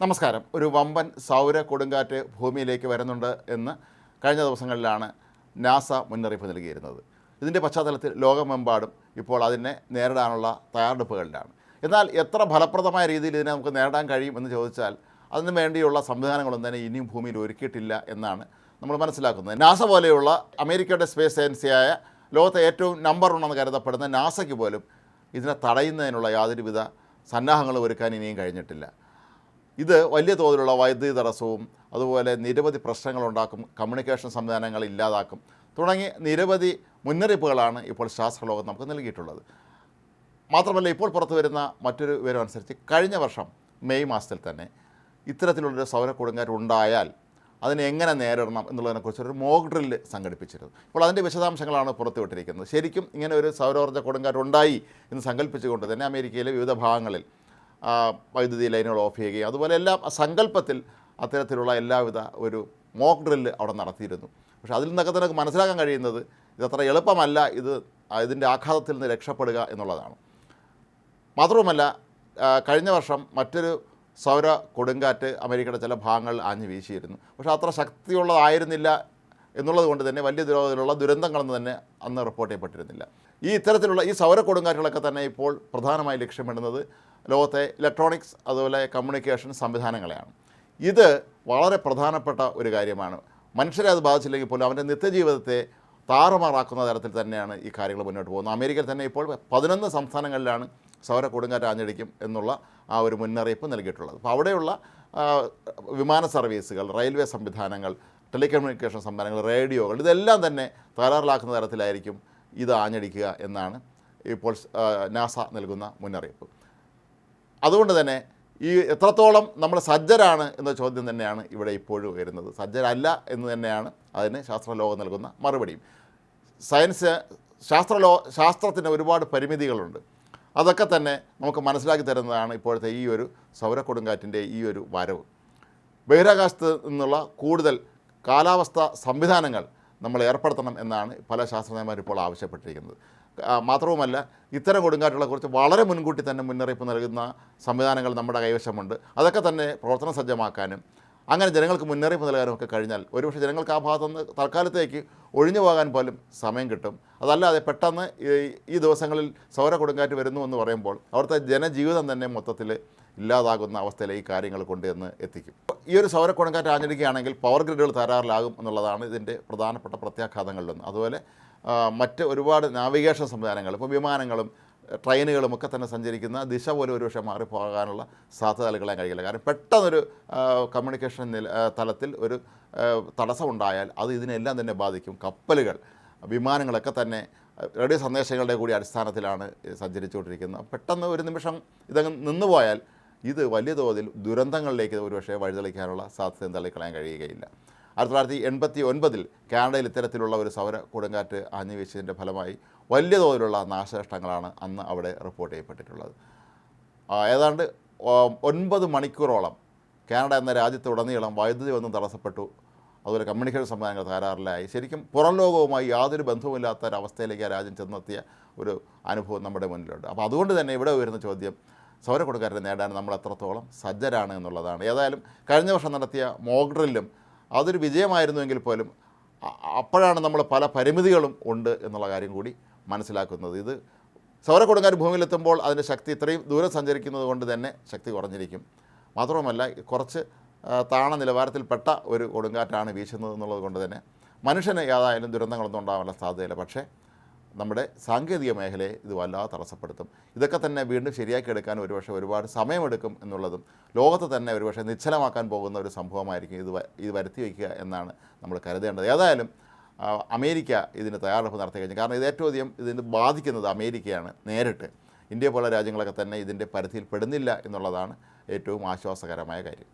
നമസ്കാരം. ഒരു വമ്പൻ സൗര കൊടുങ്കാറ്റ് ഭൂമിയിലേക്ക് വരുന്നുണ്ട് എന്ന് കഴിഞ്ഞ ദിവസങ്ങളിലാണ് നാസ മുന്നറിയിപ്പ് നൽകിയിരുന്നത്. ഇതിന്റെ പശ്ചാത്തലത്തിൽ ലോകമെമ്പാടും ഇപ്പോൾ അതിനെ നേരിടാനുള്ള തയ്യാറെടുപ്പുകളിലാണ്. എന്നാൽ എത്ര ഫലപ്രദമായ രീതിയിൽ ഇതിനെ നമുക്ക് നേരിടാൻ കഴിയും എന്ന് ചോദിച്ചാൽ അതിനു വേണ്ടിയുള്ള സംവിധാനങ്ങളൊന്നും തന്നെ ഇനിയും ഭൂമിയിൽ ഒരുക്കിയിട്ടില്ല എന്നാണ് നമ്മൾ മനസ്സിലാക്കുന്നത്. നാസ പോലെയുള്ള അമേരിക്കയുടെ സ്പേസ് ഏജൻസിയായ ലോകത്തെ ഏറ്റവും നമ്പർ ഉണ്ടെന്ന് കരുതപ്പെടുന്ന നാസയ്ക്ക് പോലും ഇതിനെ തടയുന്നതിനുള്ള യാതൊരുവിധ സന്നാഹങ്ങളും ഒരുക്കാൻ ഇനിയും കഴിഞ്ഞിട്ടില്ല. ഇത് വലിയ തോതിലുള്ള വൈദ്യുതി തടസ്സവും അതുപോലെ നിരവധി പ്രശ്നങ്ങളുണ്ടാക്കും കമ്മ്യൂണിക്കേഷൻ സംവിധാനങ്ങൾ ഇല്ലാതാക്കും തുടങ്ങി നിരവധി മുന്നറിയിപ്പുകളാണ് ഇപ്പോൾ ശാസ്ത്രലോകം നമുക്ക് നൽകിയിട്ടുള്ളത്. മാത്രമല്ല ഇപ്പോൾ പുറത്തു വരുന്ന മറ്റൊരു വിവരം അനുസരിച്ച് കഴിഞ്ഞ വർഷം മെയ് മാസത്തിൽ തന്നെ ഇത്തരത്തിലുള്ളൊരു സൗര കൊടുങ്കാറ്റ് ഉണ്ടായാൽ അതിനെ എങ്ങനെ നേരിടണം എന്നുള്ളതിനെക്കുറിച്ചൊരു മോക്ക് ഡ്രില്ല് സംഘടിപ്പിച്ചിരുന്നു. ഇപ്പോൾ അതിന്റെ വിശദാംശങ്ങളാണ് പുറത്തുവിട്ടിരിക്കുന്നത്. ശരിക്കും ഇങ്ങനെ ഒരു സൗരോർജ കൊടുങ്കാറ്റ് ഉണ്ടായി എന്ന് സങ്കല്പിച്ചുകൊണ്ട് തന്നെ അമേരിക്കയിലെ വിവിധ ഭാഗങ്ങളിൽ വൈദ്യുതി ലൈനുകൾ ഓഫ് ചെയ്യുകയും അതുപോലെ എല്ലാം സങ്കല്പത്തിൽ അത്തരത്തിലുള്ള എല്ലാവിധ ഒരു മോക്ക് ഡ്രില്ല് അവിടെ നടത്തിയിരുന്നു. പക്ഷേ അതിൽ നിന്നൊക്കെ തന്നെ മനസ്സിലാക്കാൻ കഴിയുന്നത് ഇതത്ര എളുപ്പമല്ല ഇത് ഇതിന്റെ ആഘാതത്തിൽ നിന്ന് രക്ഷപ്പെടുക എന്നുള്ളതാണ്. മാത്രവുമല്ല കഴിഞ്ഞ വർഷം മറ്റൊരു സൗര കൊടുങ്കാറ്റ് അമേരിക്കയുടെ ചില ഭാഗങ്ങളിൽ ആഞ്ഞു വീശിയിരുന്നു. പക്ഷേ അത്ര ശക്തിയുള്ളതായിരുന്നില്ല എന്നുള്ളത് കൊണ്ട് തന്നെ വലിയ തോതിലുള്ള ദുരന്തങ്ങളൊന്നും തന്നെ അന്ന് റിപ്പോർട്ട് ചെയ്യപ്പെട്ടിരുന്നില്ല. ഈ ഇത്തരത്തിലുള്ള ഈ സൗര കൊടുങ്കാറ്റുകളൊക്കെ തന്നെ ഇപ്പോൾ പ്രധാനമായി ലക്ഷ്യമിടുന്നത് ലോകത്തെ ഇലക്ട്രോണിക്സ് അതുപോലെ കമ്മ്യൂണിക്കേഷൻ സംവിധാനങ്ങളെയാണ്. ഇത് വളരെ പ്രധാനപ്പെട്ട ഒരു കാര്യമാണ്. മനുഷ്യരെ അത് ബാധിച്ചില്ലെങ്കിൽ പോലും അവന്റെ നിത്യജീവിതത്തെ താറുമാറാക്കുന്ന തരത്തിൽ തന്നെയാണ് ഈ കാര്യങ്ങൾ മുന്നോട്ട് പോകുന്നത്. അമേരിക്കയിൽ തന്നെ ഇപ്പോൾ പതിനൊന്ന് സംസ്ഥാനങ്ങളിലാണ് സൗര കൊടുങ്കാറ്റ് ആഞ്ഞടിക്കും എന്നുള്ള ആ ഒരു മുന്നറിയിപ്പ് നൽകിയിട്ടുള്ളത്. അപ്പോൾ അവിടെയുള്ള വിമാന സർവീസുകൾ റെയിൽവേ സംവിധാനങ്ങൾ ടെലികമ്മ്യൂണിക്കേഷൻ സംവിധാനങ്ങൾ റേഡിയോകൾ ഇതെല്ലാം തന്നെ തകരാറിലാക്കുന്ന തരത്തിലായിരിക്കും ഇത് ആഞ്ഞടിക്കുക എന്നാണ് ഇപ്പോൾ നാസ നൽകുന്ന മുന്നറിയിപ്പ്. അതുകൊണ്ട് തന്നെ ഈ എത്രത്തോളം നമ്മൾ സജ്ജരാണ് എന്ന ചോദ്യം തന്നെയാണ് ഇവിടെ ഇപ്പോഴും ഉയരുന്നത്. സജ്ജരല്ല എന്ന് തന്നെയാണ് അതിന് ശാസ്ത്രലോകം നൽകുന്ന മറുപടിയും. സയൻസ് ശാസ്ത്രലോ ശാസ്ത്രത്തിന് ഒരുപാട് പരിമിതികളുണ്ട്. അതൊക്കെ തന്നെ നമുക്ക് മനസ്സിലാക്കി തരുന്നതാണ് ഇപ്പോഴത്തെ ഈ ഒരു സൗര കൊടുങ്കാറ്റിന്റെ ഈ ഒരു വരവ്. ബഹിരാകാശത്ത് നിന്നുള്ള കൂടുതൽ കാലാവസ്ഥ സംവിധാനങ്ങൾ നമ്മൾ ഏർപ്പെടുത്തണം എന്നാണ് പല ശാസ്ത്രജ്ഞന്മാർ ഇപ്പോൾ ആവശ്യപ്പെട്ടിരിക്കുന്നത്. മാത്രവുമല്ല ഇത്തരം കൊടുങ്കാറ്റുകളെക്കുറിച്ച് വളരെ മുൻകൂട്ടി തന്നെ മുന്നറിയിപ്പ് നൽകുന്ന സംവിധാനങ്ങൾ നമ്മുടെ കൈവശമുണ്ട്. അതൊക്കെ തന്നെ പ്രവർത്തന സജ്ജമാക്കാനും അങ്ങനെ ജനങ്ങൾക്ക് മുന്നറിയിപ്പ് നൽകാനും ഒക്കെ കഴിഞ്ഞാൽ ഒരുപക്ഷെ ജനങ്ങൾക്ക് ആ ഭാഗത്തുനിന്ന് തൽക്കാലത്തേക്ക് ഒഴിഞ്ഞു പോകാൻ പോലും സമയം കിട്ടും. അതല്ലാതെ പെട്ടെന്ന് ഈ ദിവസങ്ങളിൽ സൗര കൊടുങ്കാറ്റ് വരുന്നു എന്ന് പറയുമ്പോൾ അവിടുത്തെ ജനജീവിതം തന്നെ മൊത്തത്തിൽ ഇല്ലാതാകുന്ന അവസ്ഥയിലേക്ക് ഈ കാര്യങ്ങൾ കൊണ്ടുവന്ന് എത്തിക്കും. ഈ ഒരു സൗരക്കുടങ്കാറ്റ് ആഞ്ഞടിക്കുകയാണെങ്കിൽ പവർ ഗ്രിഡുകൾ തരാറിലാകും എന്നുള്ളതാണ് ഇതിന്റെ പ്രധാനപ്പെട്ട പ്രത്യാഘാതങ്ങളിലൊന്ന്. അതുപോലെ മറ്റ് ഒരുപാട് നാവിഗേഷൻ സംവിധാനങ്ങൾ ഇപ്പോൾ വിമാനങ്ങളും ട്രെയിനുകളും ഒക്കെ തന്നെ സഞ്ചരിക്കുന്ന ദിശ പോലും ഒരുപക്ഷെ മാറിപ്പോകാനുള്ള സാധ്യത നൽകാൻ കഴിയില്ല കാരണം പെട്ടെന്നൊരു കമ്മ്യൂണിക്കേഷൻ തലത്തിൽ ഒരു തടസ്സമുണ്ടായാൽ അത് ഇതിനെല്ലാം തന്നെ ബാധിക്കും. കപ്പലുകൾ വിമാനങ്ങളൊക്കെ തന്നെ റേഡിയോ സന്ദേശങ്ങളുടെ കൂടി അടിസ്ഥാനത്തിലാണ് സഞ്ചരിച്ചുകൊണ്ടിരിക്കുന്നത്. പെട്ടെന്ന് ഒരു നിമിഷം ഇതങ്ങ് നിന്നുപോയാൽ ഇത് വലിയ തോതിൽ ദുരന്തങ്ങളിലേക്ക് ഒരുപക്ഷെ വഴിതെളിക്കാനുള്ള സാധ്യത തള്ളിക്കളയാൻ കഴിയുകയില്ല. ആയിരത്തി തൊള്ളായിരത്തി എൺപത്തി ഒൻപതിൽ കാനഡയിൽ ഇത്തരത്തിലുള്ള ഒരു സൗര കൊടുങ്കാറ്റ് ആഞ്ഞു വീശിയതിന്റെ ഫലമായി വലിയ തോതിലുള്ള നാശനഷ്ടങ്ങളാണ് അന്ന് അവിടെ റിപ്പോർട്ട് ചെയ്യപ്പെട്ടിട്ടുള്ളത്. ഏതാണ്ട് ഒൻപത് മണിക്കൂറോളം കാനഡ എന്ന രാജ്യത്തുടനീളം വൈദ്യുതി ഒന്നും തടസ്സപ്പെട്ടു. അതുപോലെ കമ്മ്യൂണിക്കേഷൻ സംവിധാനങ്ങൾ തകരാറിലായി. ശരിക്കും പുറം ലോകവുമായി യാതൊരു ബന്ധവുമില്ലാത്ത ഒരവസ്ഥയിലേക്ക് ആ രാജ്യം ചെന്നെത്തിയ ഒരു അനുഭവം നമ്മുടെ മുന്നിലുണ്ട്. അപ്പോൾ അതുകൊണ്ട് തന്നെ ഇവിടെ വരുന്ന ചോദ്യം സൗര കൊടുക്കാരെ നേടാൻ നമ്മൾ എത്രത്തോളം സജ്ജരാണ് എന്നുള്ളതാണ്. ഏതായാലും കഴിഞ്ഞ വർഷം നടത്തിയ മോക്ക് ഡ്രില്ലും അതൊരു വിജയമായിരുന്നുവെങ്കിൽ പോലും അപ്പോഴാണ് നമ്മൾ പല പരിമിതികളും ഉണ്ട് എന്നുള്ള കാര്യം കൂടി മനസ്സിലാക്കുന്നത്. ഇത് സൗര കൊടുങ്കാറ്റ് ഭൂമിയിലെത്തുമ്പോൾ അതിന്റെ ശക്തി ഇത്രയും ദൂരം സഞ്ചരിക്കുന്നത് കൊണ്ട് തന്നെ ശക്തി കുറഞ്ഞിരിക്കും. മാത്രവുമല്ല കുറച്ച് താണ നിലവാരത്തിൽപ്പെട്ട ഒരു കൊടുങ്കാറ്റാണ് വീശുന്നത് എന്നുള്ളത് കൊണ്ട് തന്നെ മനുഷ്യന് ഏതായാലും ദുരന്തങ്ങളൊന്നും ഉണ്ടാകാനുള്ള സാധ്യതയില്ല. പക്ഷേ നമ്മുടെ സാങ്കേതിക മേഖലയെ ഇത് വല്ലാതെ തടസ്സപ്പെടുത്തും. ഇതൊക്കെ തന്നെ വീണ്ടും ശരിയാക്കി എടുക്കാൻ ഒരുപക്ഷെ ഒരുപാട് സമയമെടുക്കും എന്നുള്ളതും ലോകത്തെ തന്നെ ഒരുപക്ഷെ നിശ്ചലമാക്കാൻ പോകുന്ന ഒരു സംഭവമായിരിക്കും ഇത് ഇത് വരുത്തി വയ്ക്കുക എന്നാണ് നമ്മൾ കരുതേണ്ടത്. ഏതായാലും അമേരിക്ക ഇതിന് തയ്യാറെടുപ്പ് നടത്തി കഴിഞ്ഞു. കാരണം ഇത് ഏറ്റവും അധികം ഇതിന് ബാധിക്കുന്നത് അമേരിക്കയാണ് നേരിട്ട്. ഇന്ത്യ പോലുള്ള രാജ്യങ്ങളൊക്കെ തന്നെ ഇതിന്റെ പരിധിയിൽ പെടുന്നില്ല എന്നുള്ളതാണ് ഏറ്റവും ആശ്വാസകരമായ കാര്യം.